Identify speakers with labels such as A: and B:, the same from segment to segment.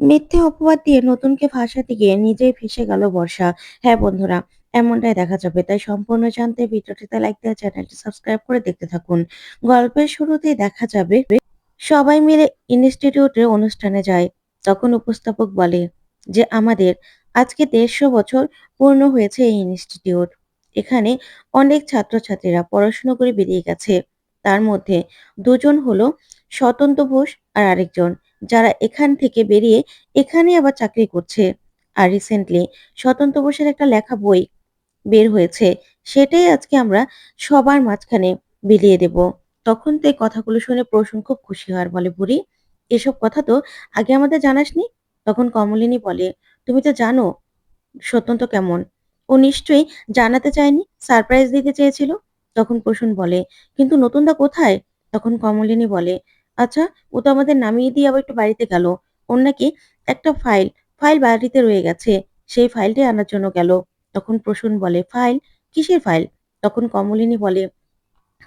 A: মিথ্যে অপবাদ দিয়ে নতুনকে ফাঁসাতে গিয়ে নিজেই ফেঁসে গেল বর্ষা। হ্যাঁ বন্ধুরা, এমনটাই দেখা যাবে। তাই সম্পূর্ণ জানতে ভিডিওটিতে লাইক দেওয়া, চ্যানেলটি সাবস্ক্রাইব করে দেখতে থাকুন। গল্পের শুরুতেই দেখা যাবে, সবাই মিলে ইনস্টিটিউটের অনুষ্ঠানে যায়। তখন উপস্থাপক বলে যে, আমাদের আজকে দেড়শো বছর পূর্ণ হয়েছে এই ইনস্টিটিউট এখানে অনেক ছাত্রছাত্রীরা পড়াশোনা করে বেরিয়ে গেছে। তার মধ্যে দুজন হলো স্বতন্ত্র বোস আর আরেকজন, যারা এখান থেকে বেরিয়ে এখানে আবার চাকরি করছে। আর রিসেন্টলি স্বতন্ত্র বোসের একটা লেখা বই বের হয়েছে, সেটাই আজকে আমরা সবার মাঝখানে বিলিয়ে দেব। তখন তো এই কথাগুলো শুনে প্রসূন খুব খুশি আর বলে, বুড়ি, এসব কথা তো আগে আমাদের জানাসনি? তখন কমলিনী বলে, তুমি তো জানো স্বতন্ত্র কেমন। ও নিশ্চয়ই জানাতে চায়নি সারপ্রাইজ দিতে চেয়েছিল? তখন প্রসূন বলে, কিন্তু নতুনদা কোথায়? তখন কমলিনী বলে আচ্ছা ও তো আমাদের নামিয়ে দিয়ে আবার একটু বাড়িতে গেল। ওর নাকি একটা ফাইল ফাইল বাড়িতে রয়ে গেছে। সেই ফাইলটাই আনার জন্য গেল। তখন প্রসূন বলে ফাইল কিসের ফাইল তখন কমলিনী বলে,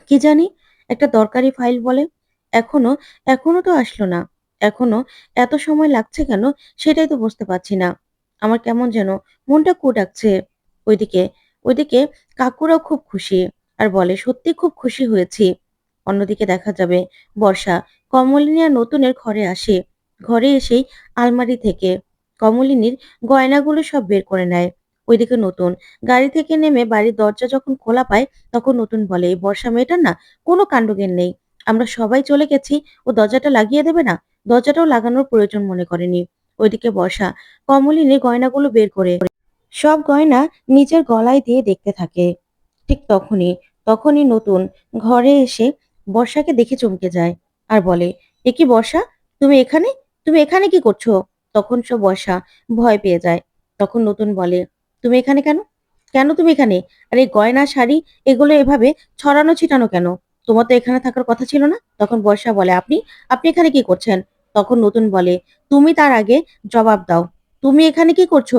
A: কি জানি, একটা দরকারি ফাইল বলে। এখনও এখনও তো আসলো না। এখনও এত সময় লাগছে কেন সেটাই তো বুঝতে পারছি না। আমার কেমন যেন মনটা কু ডাকছে ওইদিকে ওইদিকে কাকুরাও খুব খুশি। আর বলে, সত্যি খুব খুশি হয়েছি। অন্যদিকে দেখা যাবে, বর্ষা কমলিনী আর নতুনের ঘরে আসে। ঘরে এসেই আলমারি থেকে কমলিনীর গয়নাগুলো সব বের করে নেয়। ওইদিকে নতুন গাড়ি থেকে নেমে বাড়ির দরজা যখন খোলা পায়, তখন নতুন বলে এই বর্ষা মেয়েটার না কোনো কাণ্ডজ্ঞান নেই। আমরা সবাই চলে গেছি, ও দরজাটা লাগিয়ে দেবে না? দরজাটাও লাগানোর প্রয়োজন মনে করেনি। ওইদিকে বর্ষা কমলিনীর গয়নাগুলো বের করে সব গয়না নিজের গলায় দিয়ে দেখতে থাকে। ঠিক তখনই তখনই নতুন ঘরে এসে বর্ষাকে দেখে চমকে যায় আর বলে, এ কি বর্ষা? তুমি এখানে? তুমি এখানে কি করছ? তখন সব বর্ষা ভয় পেয়ে যায়। তখন নতুন বলে, তুমি এখানে কেন? কেন তুমি এখানে? আর এই গয়না, শাড়ি এগুলো এভাবে ছড়ানো, ছিটানো কেন? তোমার তো এখানে থাকার কথা ছিল না? তখন বর্ষা বলে, আপনি? আপনি এখানে কি করছেন? তখন নতুন বলে, তুমি তার আগে জবাব দাও। তুমি এখানে কি করছ?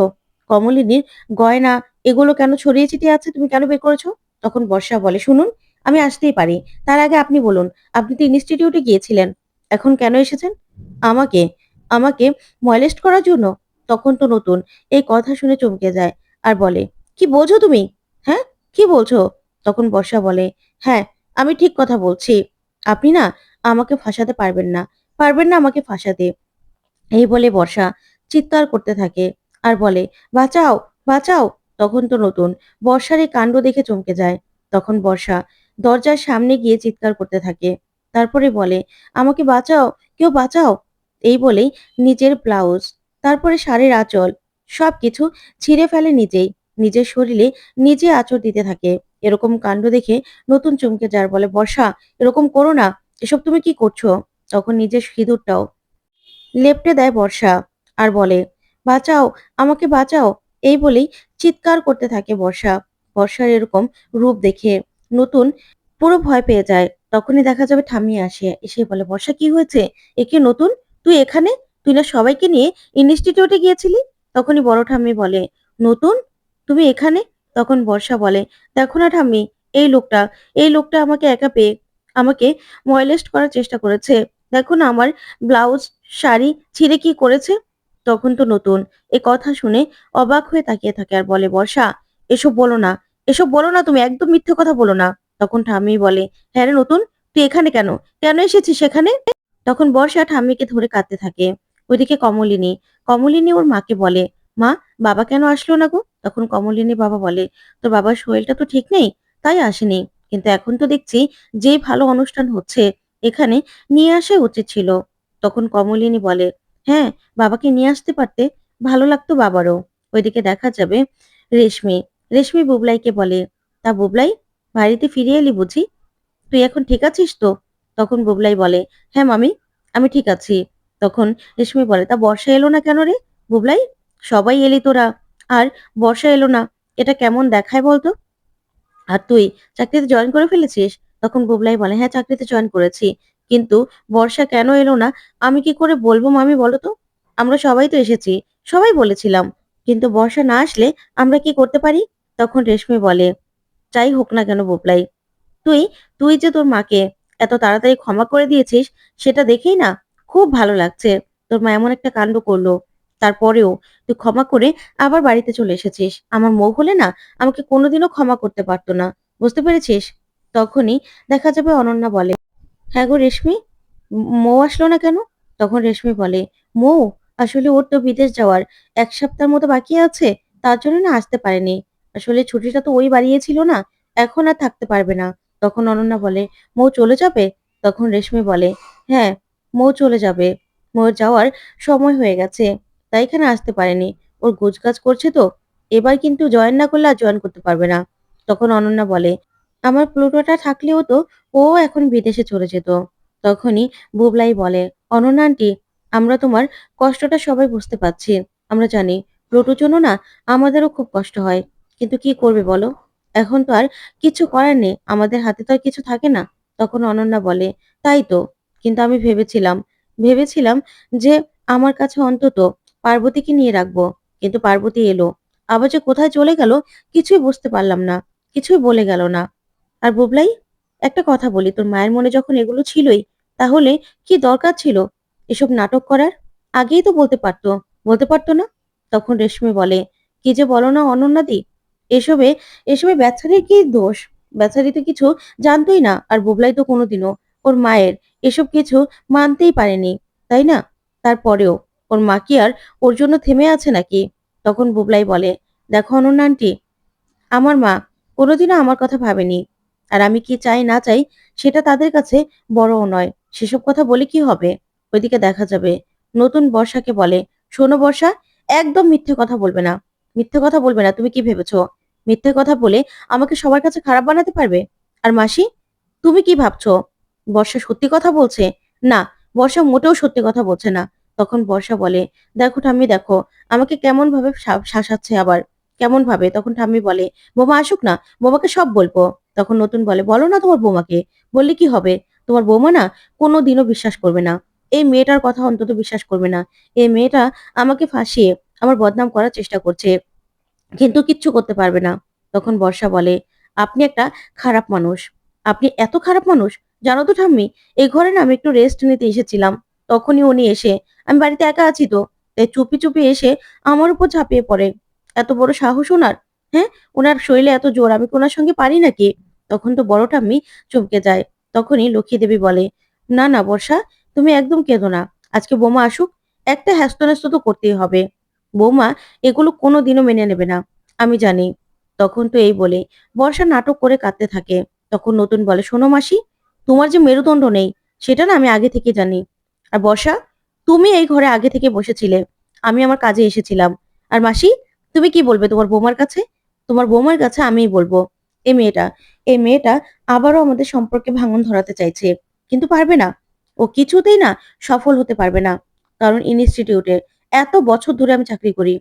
A: কমলিনীর গয়না এগুলো কেন ছড়িয়ে ছিটিয়ে আছে? তুমি কেন বের করেছ? তখন বর্ষা বলে, শুনুন আমি আসতেই পারি। তার আগে আপনি বলুন, আপনি তো ইনস্টিটিউটে গিয়েছিলেন। এখন কেন এসেছেন? আমাকে আমাকে ময়লেস্ট করার জন্য? তখন তো নতুন। এই কথা শুনে চমকে যায় আর বলে, কি বলছো তুমি? হ্যাঁ? কি বলছো? তখন বর্ষা বলে হ্যাঁ আমি ঠিক কথা বলছি। আপনি না আমাকে ফাঁসাতে পারবেন না। পারবেন না আমাকে ফাঁসাতে। এই বলে বর্ষা চিৎকার করতে থাকে আর বলে, বাঁচাও বাঁচাও। তখন তো নতুন। বর্ষার এই কাণ্ড দেখে চমকে যায়। তখন বর্ষা দরজার সামনে গিয়ে চিৎকার করতে থাকে। তারপরে বলে, আমাকে বাঁচাও, কেউ বাঁচাও? এই বলেই নিজের ব্লাউজ, তারপরে শাড়ির আঁচল সব কিছু ছিঁড়ে ফেলে নিজেই। নিজের শরীরে নিজে আঁচড় দিতে থাকে। এরকম কাণ্ড দেখে নতুন চমকে যার বলে, বর্ষা, এরকম করো না, এসব তুমি কি করছ? তখন নিজের সিঁদুরটাও লেপটে দেয় বর্ষা আর বলে, বাঁচাও, আমাকে বাঁচাও। এই বলেই চিৎকার করতে থাকে বর্ষা। বর্ষার এরকম রূপ দেখে নতুন পুরো ভয় পেয়ে যায়। তখনই দেখা যাবে ঠামিয়ে আসে, এসে বলে, বর্ষা, কি হয়েছে? একে নতুন? তুই এখানে? তুই না সবাইকে নিয়ে ইনস্টিটিউটে গিয়েছিলি? তখনই বড় ঠাম্মি বলে, নতুন? তুমি এখানে? তখন বর্ষা বলে, দেখো না ঠাম্মি, এই লোকটা এই লোকটা আমাকে একা পেয়ে আমাকে ময়লেস্ট করার চেষ্টা করেছে। দেখো না আমার ব্লাউজ শাড়ি ছিঁড়ে কি করেছে? তখন তো নতুন, এ কথা শুনে অবাক হয়ে তাকিয়ে থাকে আর বলে, বর্ষা, এসব বলো না এসব বলো না তুমি, একদম মিথ্যে কথা বলো না। তখন ঠাম্মি বলে হ্যাঁ রে নতুন, তুই এখানে কেন? কেন এসেছিস সেখানে? তখন বর্ষা ঠাম্মিকে ধরে কাঁদতে থাকে। ওইদিকে কমলিনী কমলিনী ওর মাকে বলে, মা, বাবা কেন আসলো না গো? তখন কমলিনী বাবা বলে, তোর বাবার শরীরটা তো ঠিক নেই, তাই আসেনি। কিন্তু এখন তো দেখছি যে ভালো অনুষ্ঠান হচ্ছে, এখানে নিয়ে আসা উচিত ছিল। তখন কমলিনী বলে হ্যাঁ বাবাকে নিয়ে আসতে পারতে, ভালো লাগতো বাবারও। ওইদিকে দেখা যাবে রেশমি রেশমি বুবলাইকে বলে, তা বুবলাই, বাড়িতে ফিরে এলি বুঝি? তুই এখন ঠিক আছিস তো? তখন বুবলাই বলে হ্যাঁ মামি, আমি ঠিক আছি। তখন রেশমি বলে, তা বর্ষা এলো না কেন রে? বুবলাই, সবাই এলি তোরা। আর বর্ষা এলো না, এটা কেমন দেখায় বলতো? আর তুই চাকরিতে জয়েন করে ফেলেছিস? তখন বুবলাই বলে হ্যাঁ চাকরিতে জয়েন করেছি। কিন্তু বর্ষা কেন এলো না? আমি কি করে বলব মামি বলো তো? আমরা সবাই তো এসেছি, সবাই বলেছিলাম। কিন্তু বর্ষা না আসলে আমরা কি করতে পারি? তখন রেশমি বলে, যাই হোক না কেন বোপলাই, তুই তুই যে তোর মাকে এত তাড়াতাড়ি ক্ষমা করে দিয়েছিস, সেটা দেখেই না খুব ভালো লাগছে। তোর মা এমন একটা কাণ্ড করল। তারপরেও তুই ক্ষমা করে আবার বাড়িতে চলে এসেছিস। আমার মৌ হলে না আমাকে কোনোদিনও ক্ষমা করতে পারতো না। বুঝতে পেরেছিস? তখনই দেখা যাবে অনন্যা বলে হ্যাঁ গো রেশমি, ম- আসলো না কেন? তখন রেশমি বলে, মৌ আসলে ওর তো বিদেশ যাওয়ার এক সপ্তাহের মতো বাকি আছে, তার জন্য না আসতে পারেনি। আসলে ছুটিটা তো ওই বাড়িয়েছিল না, এখন আর থাকতে পারবে না। তখন অনন্যা বলে, মৌ চলে যাবে? তখন রেশমি বলে হ্যাঁ মৌ চলে যাবে। মৌ যাওয়ার সময় হয়ে গেছে, তাই এখানে আসতে পারেনি। ওর গোছগাছ করছে তো, এবার কিন্তু জয়েন না করলে আর জয়েন করতে পারবে না। তখন অনন্যা বলে, আমার প্লুটোটা থাকলেও তো ও এখন বিদেশে চলে যেত। তখনই বুবলাই বলে, অনন্যা আন্টি আমরা তোমার কষ্টটা সবাই বুঝতে পারছি। আমরা জানি প্লুটোর না, আমাদেরও খুব কষ্ট হয়। কিন্তু কি করবে বলো? এখন তো আর কিছু করার নেই, আমাদের হাতে তো আর কিছু থাকে না। তখন অনন্যা বলে, তাই তো। কিন্তু আমি ভেবেছিলাম ভেবেছিলাম যে আমার কাছে অন্তত পার্বতীকে নিয়ে রাখব। কিন্তু পার্বতী এলো। আবার যে কোথায় চলে গেল, কিছুই বুঝতে পারলাম না, কিছুই বলে গেল না। আর বুবলাই, একটা কথা বলি, তোর মায়ের মনে যখন এগুলো ছিলই, তাহলে কি দরকার ছিল? এসব নাটক করার? আগেই তো বলতে পারতো। বলতে পারতো না? তখন রেশমি বলে, কি যে বলো না অনন্যাদি? এসবে এসবে বেচারির কি দোষ? বেচারি তো কিছু জানতোই না, আর বুবলাই তো কোনোদিনও। ওর মায়ের এসব কিছু মানতেই পারেনি, তাই না? তারপরেও ওর মা কি আর ওর জন্য থেমে আছে নাকি? তখন বুবলাই বলে, দেখো অনন্যা আন্টি, আমার মা কোনোদিনও আমার কথা ভাবেনি, আর আমি কি চাই না চাই সেটা তাদের কাছে বড়ও নয়। সেসব কথা বলে কি হবে? ওইদিকে দেখা যাবে। নতুন বর্ষাকে বলে, শোনো বর্ষা, একদম মিথ্যে কথা বলবে না। মিথ্যে কথা বলবে না, তুমি কি ভেবেছো? মিথ্যে কথা বলে আমাকে সবার কাছে খারাপ বানাতে পারবে? আর মাসি, তুমি কি ভাবছ? বর্ষা সত্যি কথা বলছে? না, বর্ষা মোটেও সত্যি কথা বলছে না। তখন বর্ষা বলে, দেখো ঠাম্মি, দেখো, আমাকে কেমন ভাবে শাসাচ্ছে আবার। কেমন ভাবে তখন ঠাম্মি বলে, বোমা আসুক না, বোমাকে সব বলব। তখন নতুন বলে, বলো না তোমার বৌমাকে। বললে কি হবে? তোমার বৌমা না কোনো দিনও বিশ্বাস করবে না। এই মেয়েটার কথা অন্তত বিশ্বাস করবে না। এই মেয়েটা আমাকে ফাঁসিয়ে আমার বদনাম করার চেষ্টা করছে, কিন্তু কিচ্ছু করতে পারবে না। তখন বর্ষা বলে, আপনি একটা খারাপ মানুষ। আপনি এত খারাপ মানুষ। জানো তো ঠাম্মি, এই ঘরে না আমি একটু রেস্ট নিতে এসেছিলাম। তখনই উনি এসে, আমি বাড়িতে একা আছি তো? তাই চুপি চুপি এসে আমার উপর ঝাঁপিয়ে পড়ে। এত বড় সাহস ওনার হ্যাঁ? ওনার শরীরে এত জোর, আমি ওনার সঙ্গে পারি নাকি? তখন তো বড় ঠাম্মি চমকে যায়। তখনই লক্ষ্মী দেবী বলে, না না বর্ষা তুমি একদম কেঁদো না। আজকে বোমা আসুক, একটা হ্যাস্ত তো করতেই হবে। বৌমা এগুলো কোনো দিনও মেনে নেবে না, আমি জানি। তখন তো এই বলে বর্ষা নাটক করে কাঁদতে থাকে। তখন নতুন বলে, শোনো মাসি, তোমার যে মেরুদণ্ড নেই, সেটা না আমি আগে থেকে জানি। আর বর্ষা, তুমি এই ঘরে আগে থেকে বসেছিলে। আমি আমার কাজে এসেছিলাম। আর মাসি, তুমি কি বলবে তোমার বৌমার কাছে? তোমার বৌমার কাছে আমিই বলব। এই মেয়েটা এই মেয়েটা আবারও আমাদের সম্পর্কে ভাঙন ধরাতে চাইছে। কিন্তু পারবে না। ও কিছুতেই না সফল হতে পারবে না। কারণ ইনস্টিটিউটে এত বছর ধরে আমি চাকরি করি,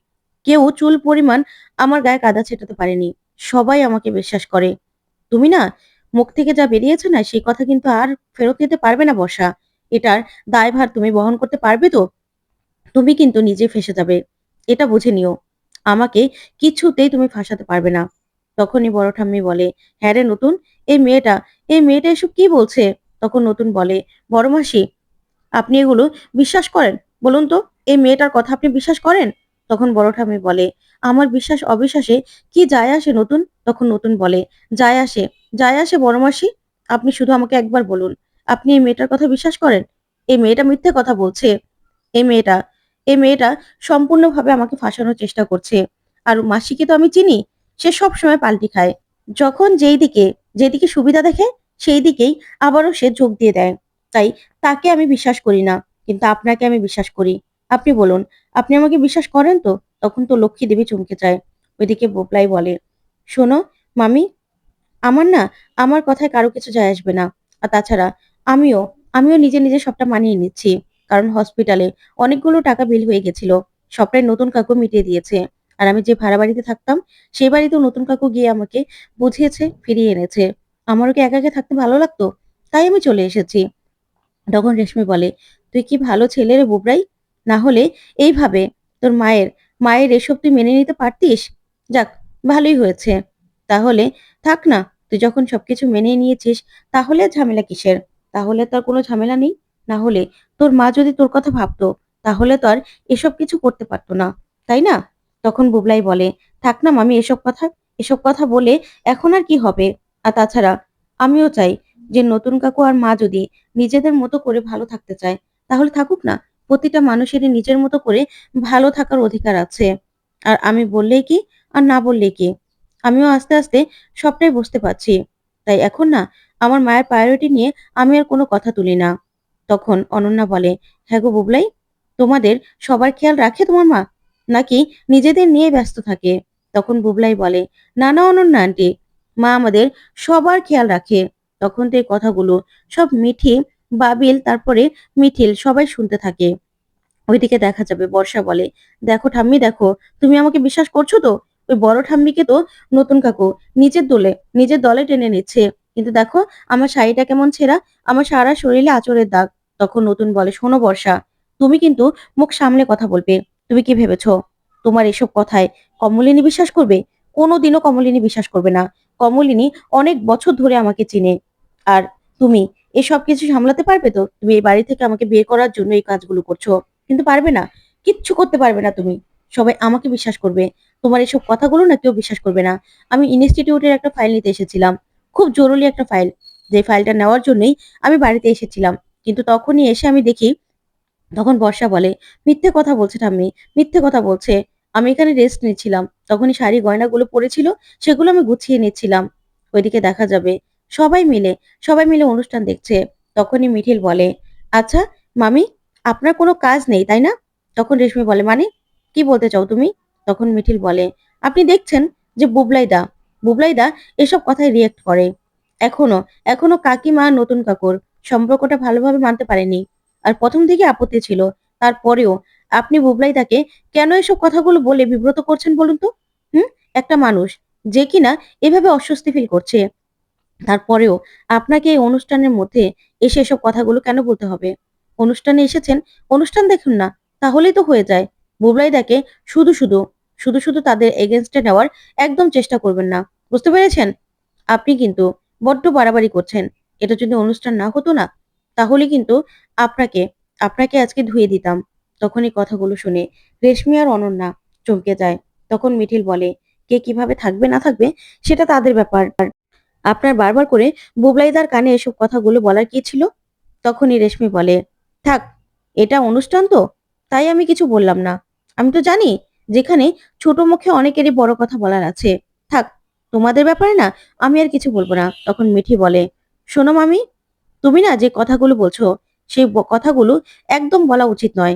A: কেউ চুল পরিমাণ আমার গায়ে কাদা ছেটাতে পারেনি। সবাই আমাকে বিশ্বাস করে। তুমি না মুখ থেকে যা বেরিয়েছে না, সেই কথা কিন্তু আর ফেরত নিতে পারবে না বর্ষা। এটার দায়ভার তুমি বহন করতে পারবে তো? তুমি কিন্তু নিজে ফেসে যাবে। এটা বুঝে নিও। আমাকে কিছুতেই তুমি ফাঁসাতে পারবে না। তখনই বড় ঠাম্মি বলে হ্যাঁ রে নতুন, এই মেয়েটা এই মেয়েটা এসব কি বলছে? তখন নতুন বলে, বড় মাসি, আপনি এগুলো বিশ্বাস করেন? বলুন তো, এই মেয়েটার কথা আপনি বিশ্বাস করেন? তখন বড় ঠাম্মি বলে, আমার বিশ্বাস অবিশ্বাসে কি যায় আসে নতুন? তখন নতুন বলে, যায় আসে যায় আসে বড় মাসি, আপনি শুধু আমাকে একবার বলুন, আপনি এই মেয়েটার কথা বিশ্বাস করেন? এই মেয়েটা মিথ্যে কথা বলছে। এই মেয়েটা এই মেয়েটা সম্পূর্ণভাবে আমাকে ফাঁসানোর চেষ্টা করছে। আর মাসিকে তো আমি চিনি, সে সব সময় পাল্টি খায়। যখন যেই দিকে যেদিকে সুবিধা দেখে সেই দিকেই আবারও সে ঝোঁক দিয়ে দেয়। তাই তাকে আমি বিশ্বাস করি না, কিন্তু আপনাকে আমি বিশ্বাস করি। আপনি বলুন, আপনি আমাকে বিশ্বাস করেন তো? তখন তো লক্ষ্মী দেবী চমকে যায়। ওইদিকে বোপলাই বলে, শোনো, মামি, আমার না, আমার কথায় কারও কিছু যায় আসবে না। আর তাছাড়া আমিও আমিও নিজে নিজে সবটা মানিয়ে নিচ্ছি। কারণ হসপিটালে অনেকগুলো টাকা বিল হয়ে গেছিল। সবটাই নতুন কাকু মিটিয়ে দিয়েছে। আর আমি যে ভাড়া বাড়িতে থাকতাম, সেই বাড়িতেও নতুন কাকু গিয়ে আমাকে বুঝিয়েছে, ফিরিয়ে এনেছে। আমারও কি একা একা থাকতে ভালো লাগতো? তাই আমি চলে এসেছি। তখন রেশমি বলে, তুই কি ভালো ছেলে রে বুবরাই? না হলে এইভাবে তোর মায়ের মায়ের এসব তুই মেনে নিতে পারতিস? যাক, ভালোই হয়েছে। তাহলে থাক না, তুই যখন সবকিছু মেনে নিয়েছিস, তাহলে ঝামেলা কিসের? তাহলে তোর কোনো ঝামেলা নেই। না হলে তোর মা যদি তোর কথা ভাবতো, তাহলে তো আর এসব কিছু করতে পারতো না। তাই না? তখন বুবলাই বলে, থাক না মামি, এসব কথা এসব কথা বলে এখন আর কি হবে? আর তাছাড়া আমিও চাই যে নতুন কাকু আর মা যদি নিজেদের মতো করে ভালো থাকতে চায়, তাহলে থাকুক না, প্রতিটা মানুষেরই নিজের মতো করে ভালো থাকার অধিকার আছে। আর আমি বললেই কি, আর না বললেই কি, আমিও আস্তে আস্তে সবটাই বুঝতে পারছি। তাই এখন না, আমার মায়ের প্রায়োরিটি নিয়ে আমি আর কোনো কথা তুলি না। তখন অনন্যা বলে হ্যাঁ গো বুবলাই, তোমাদের সবার খেয়াল রাখে তোমার মা? নাকি নিজেদের নিয়ে ব্যস্ত থাকে? তখন বুবলাই বলে, না না অনন্যা আন্টি মা আমাদের সবার খেয়াল রাখে। তখন তো এই কথাগুলো সব মিঠি, বাবিল, তারপরে মিঠিল সবাই শুনতে থাকে। ওইদিকে দেখা যাবে বর্ষা বলে, দেখো ঠাম্মি, দেখো, তুমি আমাকে বিশ্বাস করছ তো? ওই বড় ঠাম্মিকে তো নতুন কাকু, নিজের দলে নিজের দলে টেনে নিচ্ছে। কিন্তু দেখো, আমার শাড়িটা কেমন ছেঁড়া, আমার সারা শরীরে আচরের দাগ। তখন নতুন বলে, শোনো বর্ষা, তুমি কিন্তু মুখ সামলে কথা বলবে। তুমি কি ভেবেছো? তোমার এসব কথায় কমলিনী বিশ্বাস করবে? কোনোদিনও কমলিনী বিশ্বাস করবে না। কমলিনী অনেক বছর ধরে আমাকে চিনে। আর তুমি এসব কিছু সামলাতে পারবে তো? তুমি এই বাড়ি থেকে আমাকে বের করার জন্য এই কাজগুলো করছ। কিন্তু পারবে না। কিচ্ছু করতে পারবে না তুমি। সবাই আমাকে বিশ্বাস করবে। তোমার এসব কথাগুলো না কেউ বিশ্বাস করবে না। আমি ইনস্টিটিউটের একটা ফাইল নিতে এসেছিলাম। খুব জরুরি একটা ফাইল। যে ফাইলটা নেওয়ার জন্যই আমি বাড়িতে এসেছিলাম। কিন্তু তখনই এসে আমি দেখি, তখন বর্ষা বলে, মিথ্যে কথা বলছে ঠাম্মি। মিথ্যে কথা বলছে। আমি এখানে রেস্ট নিচ্ছিলাম। তখনই শাড়ি গয়নাগুলো পড়েছিল, সেগুলো আমি গুছিয়ে নিচ্ছিলাম। ওইদিকে দেখা যাবে। সবাই মিলে সবাই মিলে অনুষ্ঠান দেখছে। তখনই মিঠিল বলে আচ্ছা মামি, আপনার কোনো কাজ নেই, তাই না? তখন রেশমি বলে মানে কি বলতে চাও তুমি? তখন মিঠিল বলে, আপনি দেখছেন যে বুবলাইদা বুবলাইদা এসব কথায় রিয়েক্ট করে। এখনও এখনও কাকিমা নতুন কাকুর সম্পর্কটা ভালোভাবে মানতে পারেনি। আর প্রথম থেকে আপত্তি ছিল, তারপরেও আপনি বুবলাইদাকে কেন এসব কথাগুলো বলে বিব্রত করছেন বলুন তো? হুম? একটা মানুষ যে কিনা এভাবে অস্বস্তি ফিল করছে। তারপরেও আপনাকে এই অনুষ্ঠানের মধ্যে এসে এসব কথাগুলো কেন বলতে হবে? অনুষ্ঠানে এসেছেন? অনুষ্ঠান দেখুন না, তাহলেই তো হয়ে যায়। বুবলাইদাকে শুধু শুধু শুধু শুধু তাদের এগেনস্টে নেওয়ার একদম চেষ্টা করবেন না। বুঝতে পেরেছেন? আপনি কিন্তু বড্ড বাড়াবাড়ি করছেন। এটা যদি অনুষ্ঠান না হতো না, তাহলে কিন্তু আপনাকে আপনাকে আজকে ধুয়ে দিতাম। তখন এই কথাগুলো শুনে রেশমি আর অনন্যা চমকে যায়। তখন মিঠিল বলে, কে কীভাবে থাকবে, না থাকবে, সেটা তাদের ব্যাপার। আপনার বারবার করে বুবলাইদার কানে এসব কথাগুলো বলার কি ছিল? তখনই রেশমি বলে, থাক, এটা অনুষ্ঠান তো, তাই আমি কিছু বললাম না। আমি তো জানি যেখানে ছোট মুখে অনেকেরই বড় কথা বলার আছে। থাক, তোমাদের ব্যাপারে না, আমি আর কিছু বলব না। তখন মিঠি বলে, শোনো মামি, তুমি না যে কথাগুলো বলছো, সেই কথাগুলো একদম বলা উচিত নয়।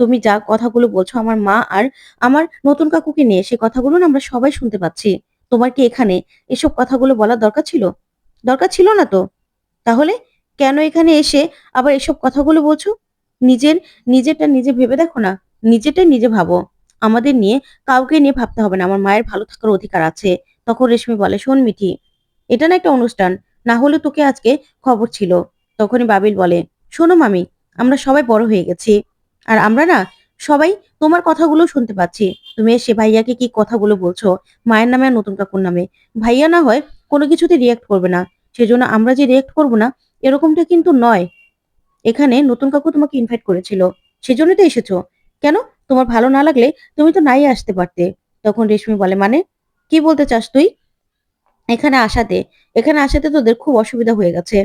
A: তুমি যা কথাগুলো বলছো আমার মা আর আমার নতুন কাকুকে নিয়ে সে কথাগুলো না আমরা সবাই শুনতে পাচ্ছি। তোমার কি এখানে এসব কথাগুলো বলার দরকার ছিল? দরকার ছিল না তো? তাহলে কেন এখানে এসে আবার এসব কথাগুলো বলছো? নিজের, নিজেরটা নিজে ভেবে দেখো না। নিজেরটা নিজে ভাবো। আমাদের নিয়ে কাউকে নিয়ে ভাবতে হবে না। আমার মায়ের ভালো থাকার অধিকার আছে। তখন রেশমি বলে, শোন মিঠি, এটা না একটা অনুষ্ঠান। না হলে তোকে আজকে খবর ছিল। তখনই বাবিল বলে, শোনো মামি, আমরা সবাই বড় হয়ে গেছি। আর আমরা না সবাই তোমার কথাগুলো শুনতে পাচ্ছি। তুমি এসে ভাইয়াকে কি কথাগুলো বলছো? মায়ের নামে আর নতুন কাকুর নামে। ভাইয়া না হয় কোনো কিছুতে রিয়াক্ট করবে না। সেজন্য আমরা যে রিয়াক্ট করব না, এরকমটা কিন্তু নয়। এখানে নতুন কাকু তোমাকে ইনভাইট করেছিল। সেজন্য তো এসেছ। কেন? তোমার ভালো না লাগলে তুমি তো নাই আসতে পারতে। তখন রেশমি বলে মানে? কি বলতে চাস তুই? এখানে আসাতে এখানে আসাতে তোদের খুব অসুবিধা হয়ে গেছে।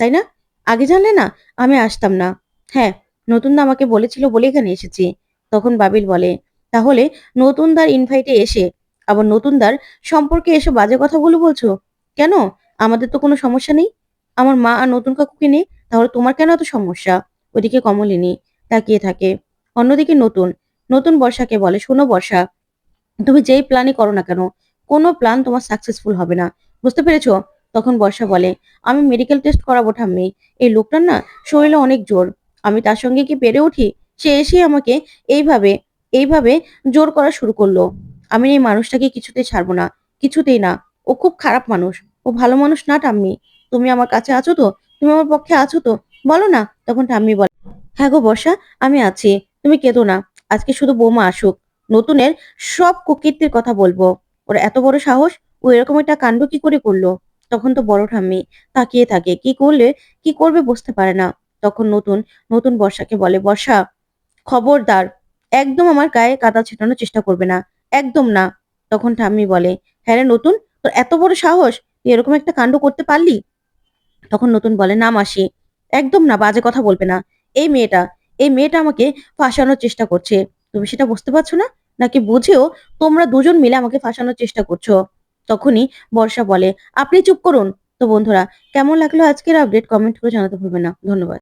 A: তাই না? আগে জানলে না আমি আসতাম না। হ্যাঁ নতুন দা আমাকে বলেছিল বলে এখানে এসেছি। তখন বাবিল বলে, তাহলে নতুনদার ইনভাইটে এসে, আবার নতুনদার সম্পর্কে এসে বাজে কথাগুলো বলছো? কেন? আমাদের তো কোনো সমস্যা নেই। আমার মা আর নতুন কাকুকে নিয়ে, তাহলে তোমার কেন এত সমস্যা? ওদিকে কমলিনী তাকিয়ে থাকে। অন্যদিকে নতুন নতুন বর্ষাকে বলে, শোনো বর্ষা, তুমি যেই প্ল্যানই করো না কেন, কোনো প্ল্যান তোমার সাকসেসফুল হবে না। বুঝতে পেরেছ? তখন বর্ষা বলে, আমি মেডিকেল টেস্ট করাবো ঠাম্মি। এই লোকটার না শরীরে অনেক জোর। আমি তার সঙ্গে কি পেরে উঠি? সে এসে আমাকে এইভাবে এইভাবে জোর করা শুরু করল। আমি এই মানুষটাকে কিছুতেই ছাড়বো না, কিছুতেই না। ও খুব খারাপ মানুষ। ও ভালো মানুষ না টাম্মি তুমি আমার কাছে আছো তো? তুমি আমার পক্ষে আছো তো? বলো না, তখন ঠাম্মি বলে হ্যাঁ গো বর্ষা, আমি আছি। তুমি কেঁদো না। আজকে শুধু বৌমা আসুক। নতুনের সব কুকীর্তির কথা বলব। ওর এত বড় সাহস, ও এরকম একটা কাণ্ড কি করে করল? তখন তো বড় ঠাম্মি তাকিয়ে থাকে। কি করলে, কি করবে বুঝতে পারে না। তখন নতুন নতুন বর্ষাকে বলে বর্ষা। খবরদার, একদম আমার গায়ে কাদা ছেটানোর চেষ্টা করবে না, একদম না, তখন ঠাম্মি বলে। হ্যাঁ রে নতুন, তোর এত বড় সাহস, তুই এরকম একটা কাণ্ড করতে পারলি? তখন নতুন বলে, না মাসি, একদম না, বাজে কথা বলবে না। এই মেয়েটা এই মেয়েটা আমাকে ফাঁসানোর চেষ্টা করছে। তুমি সেটা বুঝতে পারছ না? নাকি বুঝেও তোমরা দুজন মিলে আমাকে ফাঁসানোর চেষ্টা করছ? তখনই বর্ষা বলে, আপনি চুপ করুন। তো বন্ধুরা, কেমন লাগল আজকের আপডেট কমেন্ট করে জানাতে ভুলবেন না। ধন্যবাদ।